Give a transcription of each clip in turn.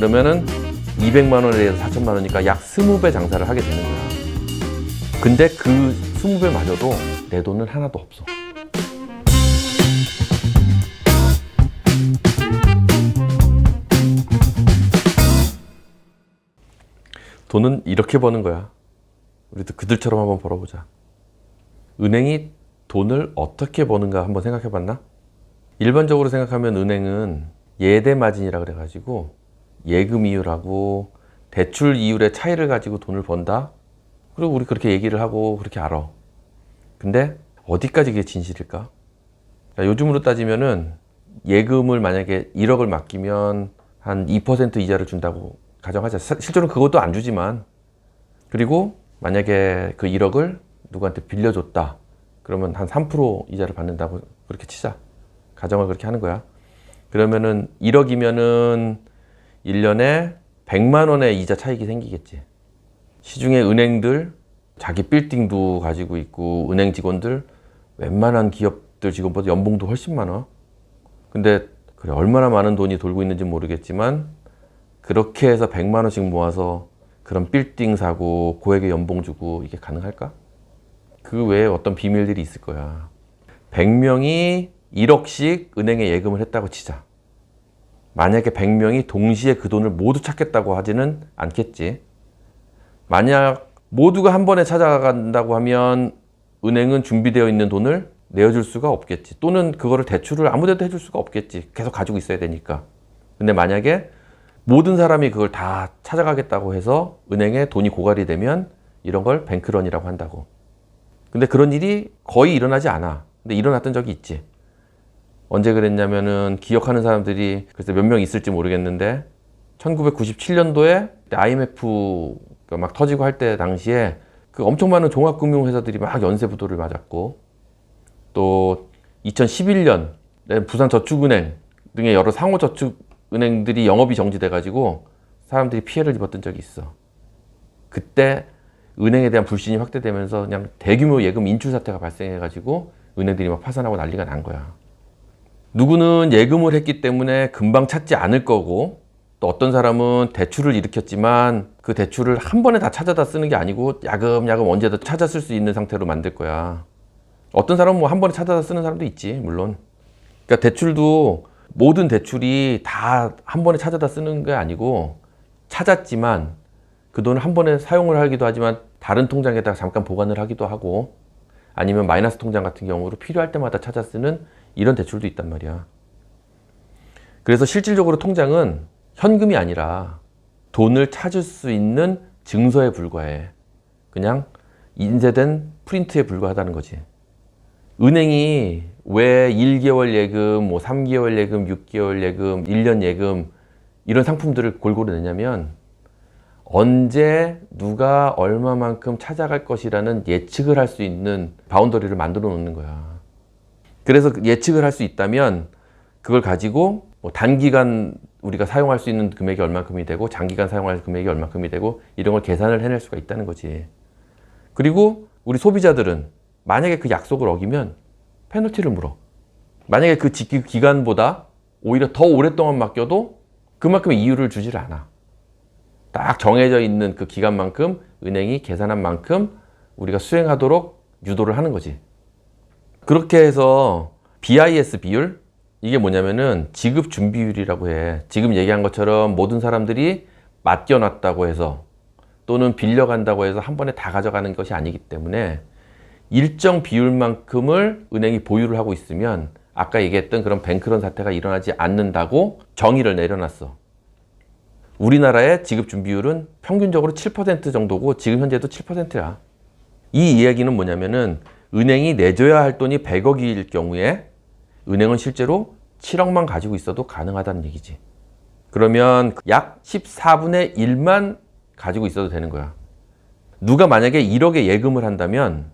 그러면은 200만 원에 대해서 4천만 원이니까 약 20배 장사를 하게 되는 거야. 근데 그 20배마저도 내 돈은 하나도 없어. 돈은 이렇게 버는 거야. 우리도 그들처럼 한번 벌어보자. 은행이 돈을 어떻게 버는가 한번 생각해 봤나? 일반적으로 생각하면 은행은 예대 마진이라 그래가지고 예금 이율하고 대출 이율의 차이를 가지고 돈을 번다? 그리고 우리 그렇게 얘기를 하고 그렇게 알아. 근데 어디까지 그게 진실일까? 자, 요즘으로 따지면은 예금을 만약에 1억을 맡기면 한 2% 이자를 준다고 가정하자. 사- 실제로 그것도 안 주지만 그리고 만약에 그 1억을 누구한테 빌려줬다. 그러면 한 3% 이자를 받는다고 그렇게 치자. 가정을 그렇게 하는 거야. 그러면은 1억이면은 1년에 100만 원의 이자 차익이 생기겠지. 시중에 은행들 자기 빌딩도 가지고 있고 은행 직원들 웬만한 기업들 직원보다 연봉도 훨씬 많아. 근데 그래 얼마나 많은 돈이 돌고 있는지 모르겠지만 그렇게 해서 100만 원씩 모아서 그런 빌딩 사고 고액의 연봉 주고 이게 가능할까? 그 외에 어떤 비밀들이 있을 거야. 100명이 1억씩 은행에 예금을 했다고 치자. 만약에 100명이 동시에 그 돈을 모두 찾겠다고 하지는 않겠지. 만약 모두가 한 번에 찾아간다고 하면 은행은 준비되어 있는 돈을 내어줄 수가 없겠지. 또는 그거를 대출을 아무데도 해줄 수가 없겠지. 계속 가지고 있어야 되니까. 근데 만약에 모든 사람이 그걸 다 찾아가겠다고 해서 은행에 돈이 고갈이 되면 이런 걸 뱅크런이라고 한다고. 근데 그런 일이 거의 일어나지 않아. 근데 일어났던 적이 있지. 언제 그랬냐면은 기억하는 사람들이 글쎄 몇명 있을지 모르겠는데 1997년도에 IMF 그막 터지고 할 때 당시에 그 엄청 많은 종합금융회사들이 막 연쇄부도를 맞았고 또 2011년 부산저축은행 등의 여러 상호저축은행들이 영업이 정지돼 가지고 사람들이 피해를 입었던 적이 있어. 그때 은행에 대한 불신이 확대되면서 그냥 대규모 예금 인출 사태가 발생해 가지고 은행들이 막 파산하고 난리가 난 거야. 누구는 예금을 했기 때문에 금방 찾지 않을 거고 또 어떤 사람은 대출을 일으켰지만 그 대출을 한 번에 다 찾아다 쓰는 게 아니고 야금야금 언제든 찾아 쓸 수 있는 상태로 만들 거야. 어떤 사람은 뭐 한 번에 찾아다 쓰는 사람도 있지, 물론. 그러니까 대출도 모든 대출이 다 한 번에 찾아다 쓰는 게 아니고 찾았지만 그 돈을 한 번에 사용을 하기도 하지만 다른 통장에다가 잠깐 보관을 하기도 하고 아니면 마이너스 통장 같은 경우로 필요할 때마다 찾아 쓰는 이런 대출도 있단 말이야. 그래서 실질적으로 통장은 현금이 아니라 돈을 찾을 수 있는 증서에 불과해. 그냥 인쇄된 프린트에 불과하다는 거지. 은행이 왜 1개월 예금, 뭐 3개월 예금, 6개월 예금, 1년 예금 이런 상품들을 골고루 내냐면 언제 누가 얼마만큼 찾아갈 것이라는 예측을 할 수 있는 바운더리를 만들어 놓는 거야. 그래서 그 예측을 할 수 있다면 그걸 가지고 뭐 단기간 우리가 사용할 수 있는 금액이 얼마큼이 되고 장기간 사용할 금액이 얼마큼이 되고 이런 걸 계산을 해낼 수가 있다는 거지. 그리고 우리 소비자들은 만약에 그 약속을 어기면 페널티를 물어. 만약에 그 지키 기간보다 오히려 더 오랫동안 맡겨도 그만큼의 이유를 주질 않아. 딱 정해져 있는 그 기간만큼 은행이 계산한 만큼 우리가 수행하도록 유도를 하는 거지. 그렇게 해서 BIS 비율 이게 뭐냐면은 지급 준비율이라고 해. 지금 얘기한 것처럼 모든 사람들이 맡겨놨다고 해서 또는 빌려간다고 해서 한 번에 다 가져가는 것이 아니기 때문에 일정 비율만큼을 은행이 보유를 하고 있으면 아까 얘기했던 그런 뱅크런 사태가 일어나지 않는다고 정의를 내려놨어. 우리나라의 지급 준비율은 평균적으로 7% 정도고 지금 현재도 7%야. 이 이야기는 뭐냐면은 은행이 내줘야 할 돈이 100억일 경우에 은행은 실제로 7억만 가지고 있어도 가능하다는 얘기지. 그러면 약 14분의 1만 가지고 있어도 되는 거야. 누가 만약에 1억의 예금을 한다면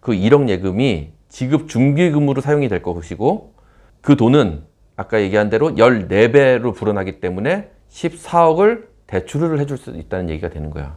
그 1억 예금이 지급 중기금으로 사용이 될 것이고 그 돈은 아까 얘기한 대로 14배로 불어나기 때문에 14억을 대출을 해줄 수 있다는 얘기가 되는 거야.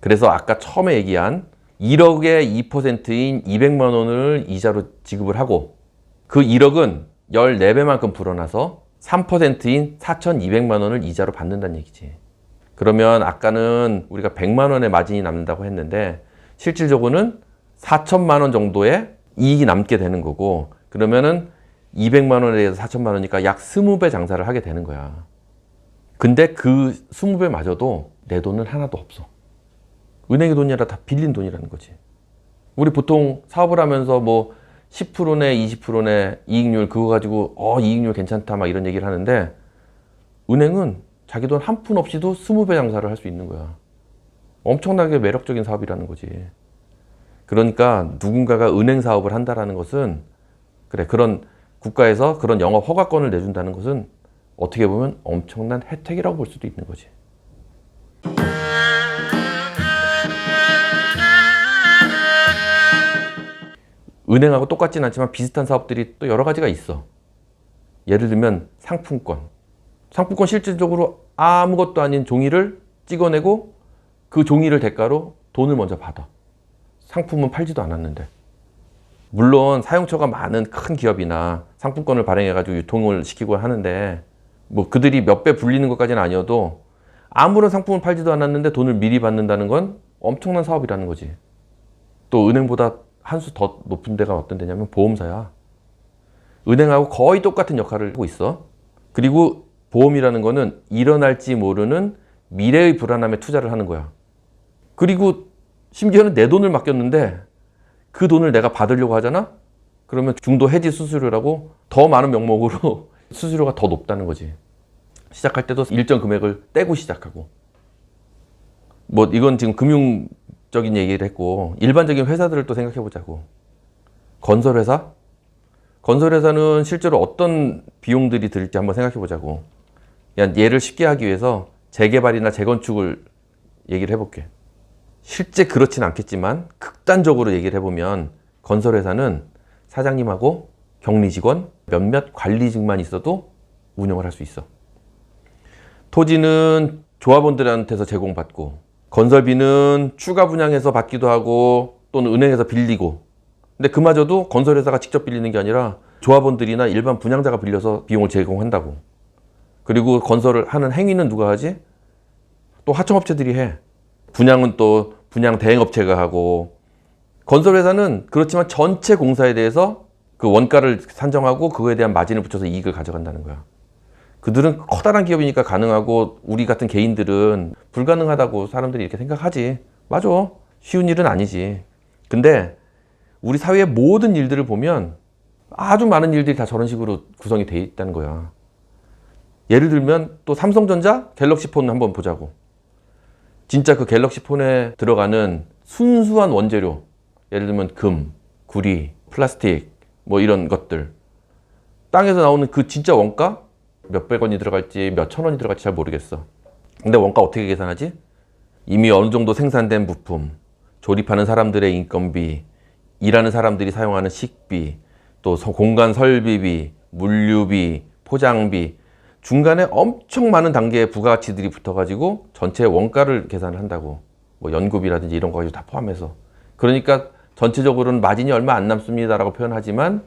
그래서 아까 처음에 얘기한 1억의 2%인 200만 원을 이자로 지급을 하고 그 1억은 14배만큼 불어나서 3%인 4,200만 원을 이자로 받는다는 얘기지. 그러면 아까는 우리가 100만 원의 마진이 남는다고 했는데 실질적으로는 4천만 원 정도의 이익이 남게 되는 거고 그러면은 200만 원에 대해서 4천만 원이니까 약 20배 장사를 하게 되는 거야. 근데 그 20배마저도 내 돈은 하나도 없어. 은행의 돈이 아니라 다 빌린 돈이라는 거지. 우리 보통 사업을 하면서 뭐 10%네 20%네 이익률 그거 가지고 어 이익률 괜찮다 막 이런 얘기를 하는데 은행은 자기 돈 한 푼 없이도 20배 장사를 할 수 있는 거야. 엄청나게 매력적인 사업이라는 거지. 그러니까 누군가가 은행 사업을 한다라는 것은 그래 그런 국가에서 그런 영업 허가권을 내준다는 것은 어떻게 보면 엄청난 혜택이라고 볼 수도 있는 거지. 은행하고 똑같진 않지만 비슷한 사업들이 또 여러 가지가 있어. 예를 들면 상품권. 상품권 실질적으로 아무것도 아닌 종이를 찍어내고 그 종이를 대가로 돈을 먼저 받아. 상품은 팔지도 않았는데. 물론 사용처가 많은 큰 기업이나 상품권을 발행해가지고 유통을 시키고 하는데 뭐 그들이 몇 배 불리는 것까지는 아니어도 아무런 상품을 팔지도 않았는데 돈을 미리 받는다는 건 엄청난 사업이라는 거지. 또 은행보다 한 수 더 높은 데가 어떤 데냐면 보험사야. 은행하고 거의 똑같은 역할을 하고 있어. 그리고 보험이라는 거는 일어날지 모르는 미래의 불안함에 투자를 하는 거야. 그리고 심지어는 내 돈을 맡겼는데 그 돈을 내가 받으려고 하잖아? 그러면 중도 해지 수수료라고 더 많은 명목으로 수수료가 더 높다는 거지. 시작할 때도 일정 금액을 떼고 시작하고. 뭐 이건 지금 금융 적인 얘기를 했고 일반적인 회사들을 또 생각해 보자고. 건설회사? 건설회사는 실제로 어떤 비용들이 들지 한번 생각해 보자고. 그냥 얘를 쉽게 하기 위해서 재개발이나 재건축을 얘기를 해볼게. 실제 그렇진 않겠지만 극단적으로 얘기를 해보면 건설회사는 사장님하고 격리 직원 몇몇 관리직만 있어도 운영을 할 수 있어. 토지는 조합원들한테서 제공받고 건설비는 추가 분양해서 받기도 하고 또는 은행에서 빌리고 근데 그마저도 건설회사가 직접 빌리는 게 아니라 조합원들이나 일반 분양자가 빌려서 비용을 제공한다고 그리고 건설을 하는 행위는 누가 하지? 또 하청업체들이 해 분양은 또 분양 대행업체가 하고 건설회사는 그렇지만 전체 공사에 대해서 그 원가를 산정하고 그거에 대한 마진을 붙여서 이익을 가져간다는 거야. 그들은 커다란 기업이니까 가능하고 우리 같은 개인들은 불가능하다고 사람들이 이렇게 생각하지. 맞아. 쉬운 일은 아니지. 근데 우리 사회의 모든 일들을 보면 아주 많은 일들이 다 저런 식으로 구성이 돼 있다는 거야. 예를 들면 또 삼성전자 갤럭시 폰 한번 보자고. 진짜 그 갤럭시 폰에 들어가는 순수한 원재료, 예를 들면 금, 구리, 플라스틱, 뭐 이런 것들. 땅에서 나오는 그 진짜 원가? 몇백 원이 들어갈지 몇천 원이 들어갈지 잘 모르겠어. 근데 원가 어떻게 계산하지? 이미 어느 정도 생산된 부품, 조립하는 사람들의 인건비, 일하는 사람들이 사용하는 식비, 또 서- 공간 설비비, 물류비, 포장비, 중간에 엄청 많은 단계의 부가가치들이 붙어가지고 전체 원가를 계산을 한다고. 뭐 연구비라든지 이런 거 가지고 다 포함해서. 그러니까 전체적으로는 마진이 얼마 안 남습니다라고 표현하지만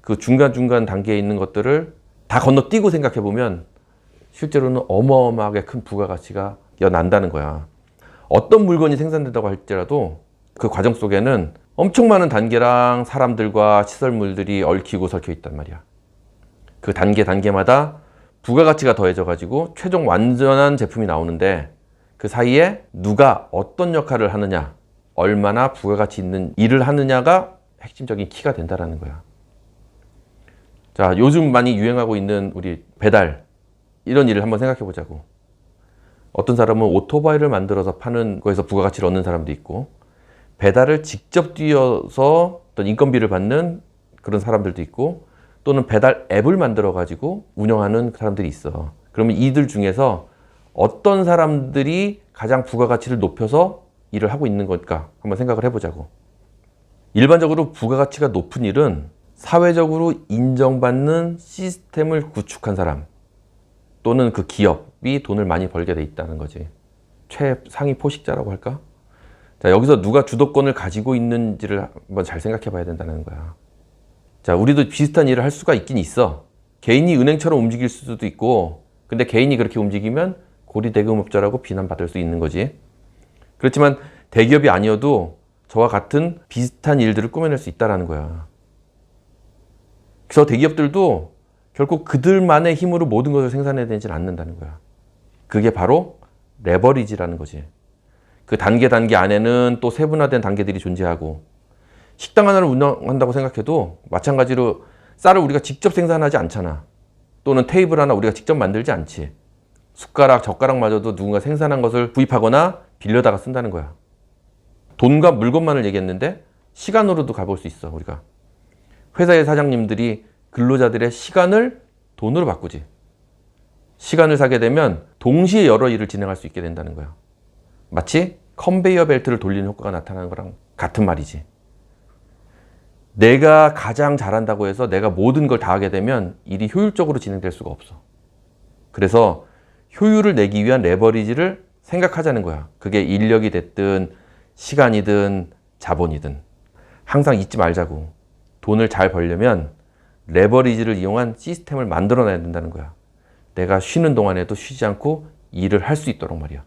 그 중간중간 단계에 있는 것들을 다 건너뛰고 생각해 보면 실제로는 어마어마하게 큰 부가가치가 난다는 거야. 어떤 물건이 생산된다고 할지라도 그 과정 속에는 엄청 많은 단계랑 사람들과 시설물들이 얽히고 설켜 있단 말이야. 그 단계 단계마다 부가가치가 더해져 가지고 최종 완전한 제품이 나오는데 그 사이에 누가 어떤 역할을 하느냐, 얼마나 부가가치 있는 일을 하느냐가 핵심적인 키가 된다라는 거야. 자, 요즘 많이 유행하고 있는 우리 배달 이런 일을 한번 생각해 보자고. 어떤 사람은 오토바이를 만들어서 파는 거에서 부가가치를 얻는 사람도 있고 배달을 직접 뛰어서 어떤 인건비를 받는 그런 사람들도 있고 또는 배달 앱을 만들어 가지고 운영하는 사람들이 있어. 그러면 이들 중에서 어떤 사람들이 가장 부가가치를 높여서 일을 하고 있는 걸까? 한번 생각을 해보자고. 일반적으로 부가가치가 높은 일은 사회적으로 인정받는 시스템을 구축한 사람 또는 그 기업이 돈을 많이 벌게 돼 있다는 거지. 최상위 포식자라고 할까? 자, 여기서 누가 주도권을 가지고 있는지를 한번 잘 생각해 봐야 된다는 거야. 자, 우리도 비슷한 일을 할 수가 있긴 있어. 개인이 은행처럼 움직일 수도 있고 근데 개인이 그렇게 움직이면 고리대금업자라고 비난받을 수 있는 거지. 그렇지만 대기업이 아니어도 저와 같은 비슷한 일들을 꾸며낼 수 있다라는 거야. 그래서 대기업들도 결국 그들만의 힘으로 모든 것을 생산해야 되지는 않는다는 거야. 그게 바로 레버리지라는 거지. 그 단계 단계 안에는 또 세분화된 단계들이 존재하고 식당 하나를 운영한다고 생각해도 마찬가지로 쌀을 우리가 직접 생산하지 않잖아. 또는 테이블 하나 우리가 직접 만들지 않지. 숟가락, 젓가락마저도 누군가 생산한 것을 구입하거나 빌려다가 쓴다는 거야. 돈과 물건만을 얘기했는데 시간으로도 가볼 수 있어, 우리가. 회사의 사장님들이 근로자들의 시간을 돈으로 바꾸지. 시간을 사게 되면 동시에 여러 일을 진행할 수 있게 된다는 거야. 마치 컨베이어 벨트를 돌리는 효과가 나타나는 거랑 같은 말이지. 내가 가장 잘한다고 해서 내가 모든 걸 다 하게 되면 일이 효율적으로 진행될 수가 없어. 그래서 효율을 내기 위한 레버리지를 생각하자는 거야. 그게 인력이 됐든 시간이든 자본이든 항상 잊지 말자고. 돈을 잘 벌려면 레버리지를 이용한 시스템을 만들어내야 된다는 거야. 내가 쉬는 동안에도 쉬지 않고 일을 할 수 있도록 말이야.